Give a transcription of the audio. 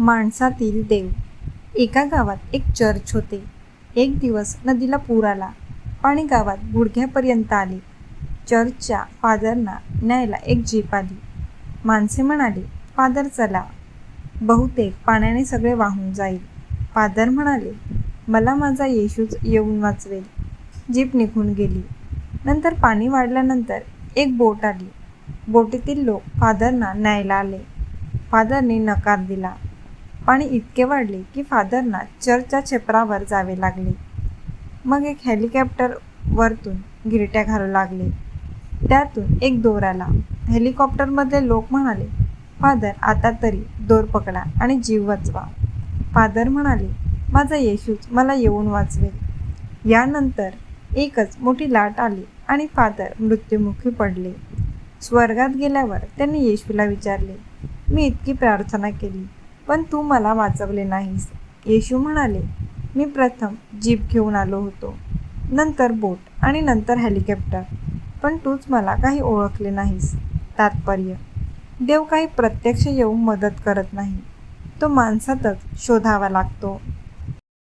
माणसातील देव. एका गावात एक चर्च होते. एक दिवस नदीला पूर आला. पाणी गावात गुडघ्यापर्यंत आले. चर्चच्या फादरना न्यायला एक जीप आली. माणसे म्हणाले फादर चला. बहुतेक पाण्याने सगळे वाहून जाईल. फादर म्हणाले मला माझा येशूच येऊन वाचवेल. जीप निघून गेली. नंतर पाणी वाढल्यानंतर एक बोट आली. बोटीतील लोक फादरना न्यायला आले. फादरने नकार दिला. पाणी इतके वाढले की फादरना चर्चच्या छपरावर जावे लागले. मग एक हेलिकॉप्टर वरतून गिरट्या घालू लागले. त्यातून एक दोर आला. हेलिकॉप्टरमधले लोक म्हणाले फादर आता तरी दोर पकडा आणि जीव वाचवा. फादर म्हणाले माझा येशूच मला येऊन वाचवेल. यानंतर एकच मोठी लाट आली आणि फादर मृत्युमुखी पडले. स्वर्गात गेल्यावर त्यांनी येशूला विचारले मी इतकी प्रार्थना केली पण तू मला वाचवले नाहीस. येशू म्हणाले मी प्रथम जीप घेऊन आलो होतो. नंतर बोट आणि नंतर हेलिकॉप्टर. पण तूच मला काही ओळखले नाहीस. तात्पर्य देव काही प्रत्यक्ष येऊन मदत करत नाही. तो माणसातच शोधावा लागतो.